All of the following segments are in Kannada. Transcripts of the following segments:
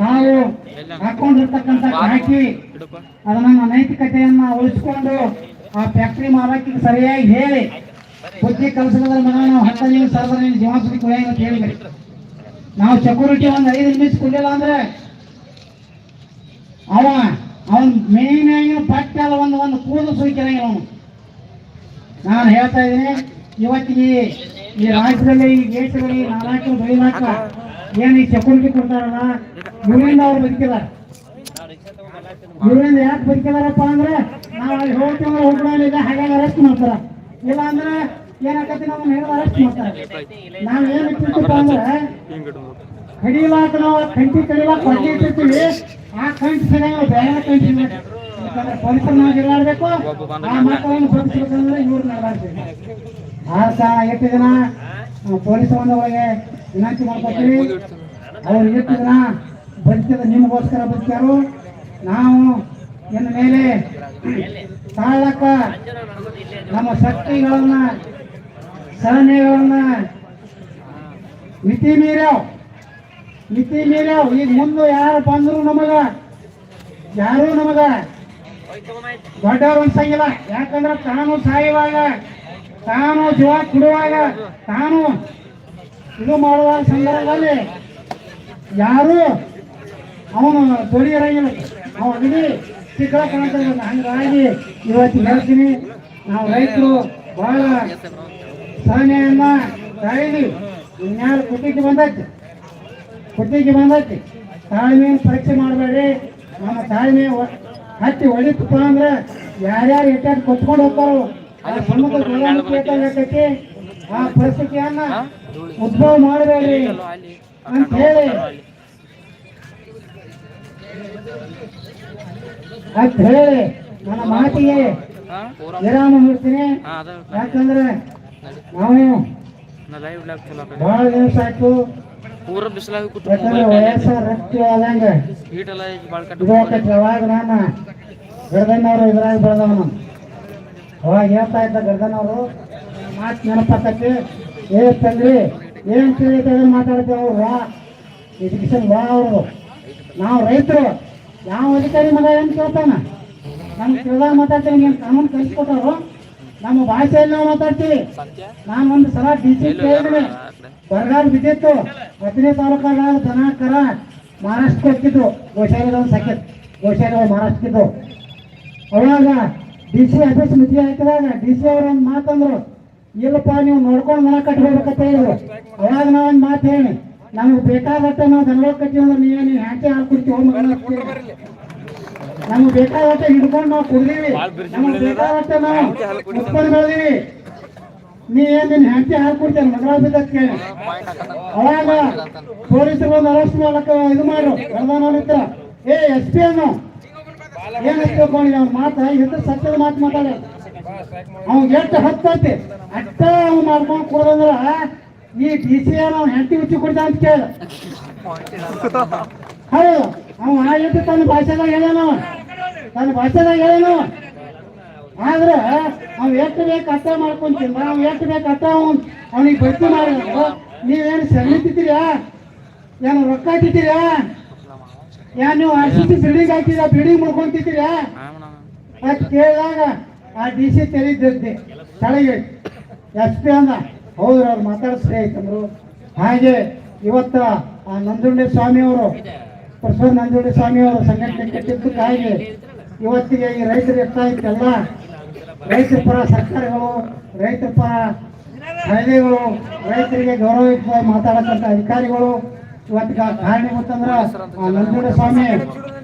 ನಾವು ಹಾಕೊಂಡಿರ್ತಕ್ಕಂಥ ಹಾಕಿ ಅದನ್ನ ನೈತಿಕತೆಯನ್ನ ಉಳಿಸಿಕೊಂಡು ಆ ಫ್ಯಾಕ್ಟರಿ ಮಾಲಕಿಗೆ ಸರಿಯಾಗಿ ಹೇಳಿ, ಬುದ್ಧಿ ಕಲಿಸಿದ್ರೆ ಮನ ನಾವು ಹತ್ತ ಸಾವಿರ ಸರ್ವರ್ ನೀನು ಅಂತ ಹೇಳಿದ್ರಿ ನಾವು ಸೆಕ್ಯೂರಿಟಿ ಒಂದು ಐದು ನಿಮಿಷ ಕೊಡಲಿಲ್ಲ ಅಂದ್ರೆ ಅವ, ಅವನ್ ಮೇನ್ ಆಗಿ ಅಲ್ಲ ಒಂದು ಒಂದು ಕೂದಲು ಅವನು. ನಾನು ಹೇಳ್ತಾ ಇದ್ದೀನಿ, ಇವತ್ತಿಗೆ ಈ ರಾಜ್ಯದಲ್ಲಿ ಈ ಗೇಟ್ಗಳಿಗೆ ನಾಲ್ಕು ಬೆಳಿಲಾಕ ಏನು ಈ ಸೆಕ್ಯೂರಿಟಿ ಕೊಡ್ತಾರಲ್ಲ ಇವರಿಂದ ಅವ್ರು ಬದುಕಿಲ್ಲ ಇವರಿಂದ ಯಾಕೆ ಬದುಕಿದಾರಪ್ಪ ಅಂದ್ರೆ, ನಾವು ಅಲ್ಲಿ ಹೋಗ್ತೀವಿ ಹೋಗ್ಬಿಡಲಿಲ್ಲ ಹಾಗಾಗಿ ಅರೆಸ್ಟ್ ಮಾಡ್ತಾರ. ಇಲ್ಲ ಅಂದ್ರೆ ಏನಾಗತ್ತೆ ನಮ್ಮ ಹೇಳಿ ಅರೆಸ್ಟ್ ಮಾಡ್ತಾರೆ. ನಾವ್ ಏನ್ ಇಟ್ಟಿರ್ತೀವಪ್ಪ ಅಂದ್ರೆ ಕಡಿಲಾಕ ನಾವು ಕಂಟಿ ಕಡಿಲಾಕ ಹೊರಗೆ ಇಟ್ಟಿರ್ತೀವಿ. ಆ ಕಂಟಿ ಸರಿಯಾಗಿ ಬೇರೆ ಕಂಟಿ ಯಾಕಂದ್ರೆ ಪೊಲೀಸರು ನಾವು ಇರಲಾರ್ಬೇಕು ಆ ಮಕ್ಕಳನ್ನು ಬದುಕಬೇಕಂದ್ರೆ ಇವ್ರನ್ನ ಇರಲಾರ್ಬೇಕು ಆ ಎಷ್ಟು ಜನ ಪೊಲೀಸ್ ಬಂದವರಿಗೆ ವಿನಂತಿ ಮಾಡ್ಕೊತೀವಿ ಅವ್ರು ಎಷ್ಟು ಜನ ಬದುಕಿದ ನಿಮಗೋಸ್ಕರ ಬದುಕ್ಯಾರು ನಾವು ಇನ್ನು ಮೇಲೆ ತಾಳಕ ನಮ್ಮ ಶಕ್ತಿಗಳನ್ನ ಸಹನೆಗಳನ್ನ ಮಿತಿ ಮೀರ್ಯಾವ್, ಮಿತಿ ಮೀರ್ಯಾವ. ಈಗ ಮುಂದೆ ಯಾರು ಬಂದ್ರು ನಮಗ, ಯಾರು ನಮಗ ದೊಡ್ಡವ್ರು ಅನ್ಸಂಗಿಲ್ಲ. ಯಾಕಂದ್ರೆ ತಾನು ಸಾಯುವಾಗ, ತಾನು ಜೀವ ಕೊಡುವಾಗ, ತಾನು ಇದು ಮಾಡುವ ಸಂದರ್ಭದಲ್ಲಿ ಯಾರು ಅವನು ತೊಡಿ ಇರಂಗಿಲ್ಲ. ಅವ ಇಡೀ ಚಿಕ್ಕ ಹಂಗಾಗಿ ಇವತ್ತು ಹೇಳ್ತೀನಿ ನಾವು ರೈತರು ಬಹಳ ಸಹನೆಯನ್ನ ತಾಯಿದೀವಿ ಇನ್ಯಾರು ಕುಟ್ಟಿಗೆ ಬಂದೈತಿ? ಕುಟ್ಟಿಗೆ ಬಂದೈತಿ? ತಾಳ್ಮೆಯನ್ನು ಪರೀಕ್ಷೆ ಮಾಡಬೇಡಿ. ನಮ್ಮ ತಾಳ್ಮೆ ಹತ್ತಿ ಹೊಡಿತಪ್ಪ ಅಂದ್ರೆ ಯಾರ್ಯಾರು ಎಟ್ಟಾಗಿ ಕೊಟ್ಕೊಂಡು ಹೋಗ್ತಾರೋ ಆ ಸಮ್ಮುಖ ಬೇಕಾಗೈತಿ ಆ ಪರಿಸ್ಥಿತಿಯನ್ನ ಉದ್ಭವ ಮಾಡಬೇಡ್ರಿ ಅಂತ ಹೇಳಿ. ಅಂತ ಹೇಳಿ. ನನ್ನ ಮಾತಿಗೆ ವಿರಾಮ ನೀಡ್ತೀನಿ ಯಾಕಂದ್ರೆ ನಾವು ಬಹಳ ದಿವಸ ಆಯ್ತು. ಪೂರ ನಾನು ಗರ್ದನ್ನವರು ಇದ್ರಾಗ ಬೆಳೆದವನು. ಅವಾಗ ಹೇಳ್ತಾ ಇದ್ದ ಗರ್ದನ್ನವರು ಮಾತು ನೆನಪಾಕತಿ ಏ ತಂದ್ರಿ ಏನ್ ಅದನ್ನ ಮಾತಾಡ್ತೇವೆ ಅವ್ರು? ವಾ. ಎಜುಕೇಶನ್ ವಾ ಅವರು. ನಾವು ರೈತರು ಯಾವ ಅಧಿಕಾರಿ ಮಗ ಏನು ಕೇಳ್ತಾನ? ನಮ್ಗೆ ತಿಳಿದಾಗ ಮಾತಾಡ್ತೀವಿ ನೀನು ಕಾನೂನು ಕಲಿಸ್ಕೊಟ್ಟವ್ರು ನಮ್ಮ ಭಾಷೆಯಲ್ಲಿ ನಾವು ಮಾತಾಡ್ತೀವಿ. ನಾನು ಒಂದು ಸಲ ಡಿ ಸಿ ಕೇಳಿದ್ರೆ ಬರಗಾಲ ಬಿದ್ದಿತ್ತು. ಹದಿನೈದು ತಾಲೂಕಾಗ ದನ ಕರ ಮಹಾರಾಷ್ಟ್ರಕ್ಕೆ ಹೋಗ್ತಿದ್ರು. ಗೋಶಾಲೆಗಳು ಸಾಕಿತ್ ಗೋಶಾಲೆಗಳು ಮಹಾರಾಷ್ಟ್ರಕ್ಕಿದ್ದು ಅವಾಗ ಡಿ ಸಿ ಆಫೀಸ್ ಮಿತಿ ಹಾಕಿದಾಗ ಡಿ ಸಿ ಅವರು ಒಂದು ಮಾತಂದ್ರು. ಇಲ್ಲಪ್ಪ ನೀವು ನೋಡ್ಕೊಂಡು ಮನೆ ಕಟ್ಕೋಬೇಕಂತ ಹೇಳಿದ್ರು ಅವಾಗ ನಾವೊಂದು ಒಂದು ಮಾತು ಹೇಳಿ. ನಮ್ಗೆ ಬೇಕಾದಟ್ಟೆ ನಾವು ದನಗಳು ಕಟ್ಟಿ ಅಂದ್ರೆ ನೀವೇ ನೀವು ಹ್ಯಾಕೆ ಹಾಲು ಕುಡ್ತೀವಿ ನಮ್ಗೆ ಬೇಕಾದಟ್ಟೆ ಹಿಡ್ಕೊಂಡು ನಾವು ಕುಡ್ದೀವಿ. ನಮ್ಗೆ ಬೇಕಾದಟ್ಟೆ ನಾವು ಮುಚ್ಕೊಂಡು ಬೆಳೆದೀವಿ. ನೀ ಏನ್ ನಿನ್ ಹೆಂಡತಿ ಹಾಲು ಕುಡ್ತೇನೆ ಮಗಳ ಬಿದ್ದಕ್ಕೆ ಕೇಳಿ. ಅವಾಗ ಪೊಲೀಸರು ಬಂದು ಅರೆಸ್ಟ್ ಮಾಡಕ್ಕ ಇದು ಮಾಡ್ರು ಪ್ರಧಾನಮಂತ್ರಿ ಏ ಎಸ್ ಪಿ ಅನ್ನು. ಏನ್ ತಿಳ್ಕೊಂಡಿಲ್ಲ ಅವ್ನ ಮಾತ ಎದ್ದು ಸತ್ಯದ ಮಾತು ಮಾತಾಡ ಅವ್ನ್ ಎಷ್ಟು ಹತ್ತೈತಿ? ಅಟ್ಟ ಅವ್ನು ಮಾಡ್ಕೊಂಡು ಕೊಡೋದಂದ್ರ ಈ ಡಿ ಸಿ ಅವ್ನ ಹೆಂಡತಿ ಹುಚ್ಚಿ ಕೊಡ್ತ ಅಂತ ಕೇಳ. ಹೌದು, ಅವ ತನ್ನ ಭಾಷೆದಾಗ ಹೇಳ್ಯಾನ ಅವ. ತನ್ನ ಭಾಷೆದಾಗ ಹೇಳ್ಯಾನ ಆದ್ರೆ ಅವ್ ಎಷ್ಟು ಬೇಕು ಅರ್ಥ ಮಾಡ್ಕೊಂತೀನಿ ಅವ್ ಎಷ್ಟು ಬೇಕು ಅರ್ಥ ಅವ್ನ್ ಅವನಿಗೆ ಭರ್ತಿ ಮಾಡಿದ್ರು ನೀವೇನು ಸೆಳಿತಿದ್ದೀರಾ ಏನು ರೊಕ್ಕ ಹಾಕಿದ್ದೀರಾ ಏನ್ ನೀವು ಆರ್ ಸಿ ಸಿ ಬಿಲ್ಡಿಂಗ್ ಹಾಕಿದ್ರ ಬಿಲ್ಡಿಂಗ್ ಮಾಡ್ಕೊಂತಿದ್ದೀರಾ ಕೇಳಿದಾಗ ಆ ಡಿ ಸಿ ತೆರೆದಿದ್ದೆ ಕೆಳಗೆ ಎಸ್ ಪಿ ಅಂದ ಹೌದು ಅವ್ರು ಮಾತಾಡಿಸ್ರಿ ಆಯ್ತಂದ್ರು ಹಾಗೆ ಇವತ್ತ ಆ ನಂಜುಂಡಿ ಸ್ವಾಮಿಯವರು ಪ್ರಸಾದ್ ನಂಜುಂಡಿ ಸ್ವಾಮಿಯವರು ಸಂಘಟನೆ ಹಾಗೆ ಇವತ್ತಿಗೆ ಈ ರೈತರು ಇರ್ತಾ ಇತ್ತಲ್ಲ ರೈತರ ಪರ ಸರ್ಕಾರಗಳು, ರೈತರ ಪರ ಕಾಯ್ದೆಗಳು, ರೈತರಿಗೆ ಗೌರವಯುತವಾಗಿ ಮಾತಾಡತಕ್ಕಂಥ ಅಧಿಕಾರಿಗಳು. ಇವತ್ತಿಗೆ ಕಾರಣ ಆ ನಂಜುಂಡಿ ಸ್ವಾಮಿ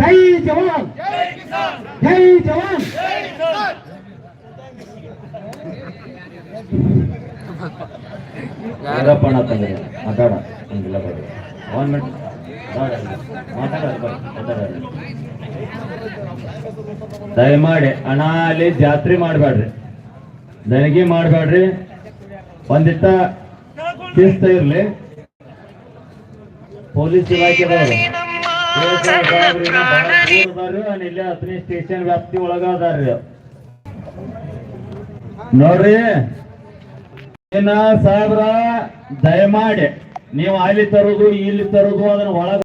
ಜೈ ಜವಾನ್. ಜೈ ಜವಾನ್. ಯಾರು ಯಾರಪ್ಪ ಅಣ್ಣ ತಂದ್ರೆ ಮಾತಾಡ. ಹಂಗಿಲ್ಲ ಒನ್ ಮಿನಿಟ್ ದಯಮಾಡಿ ಅಣ್ಣ ಅಲ್ಲಿ ಜಾತ್ರೆ ಮಾಡಬೇಡ್ರಿ. ದನಗಿ ಮಾಡಬೇಡ್ರಿ. ಒಂದಿಟ್ಟ ಶಿಸ್ತ ಇರ್ಲಿ. ಪೊಲೀಸ್ ಇಲಾಖೆದವರು. ಇಲ್ಲೇ ಹತ್ತನೇ ಸ್ಟೇಷನ್ ವ್ಯಾಪ್ತಿ ಒಳಗ ಅದಾರ್ರಿ ನೋಡ್ರಿ, ಏನ ಸಾಹೇಬ್ರ, ದಯಮಾಡಿ, ನೀವು ಅಲ್ಲಿ ತರೋದು, ಇಲ್ಲಿ ತರೋದು, ಅದನ್ನ ಒಳಗ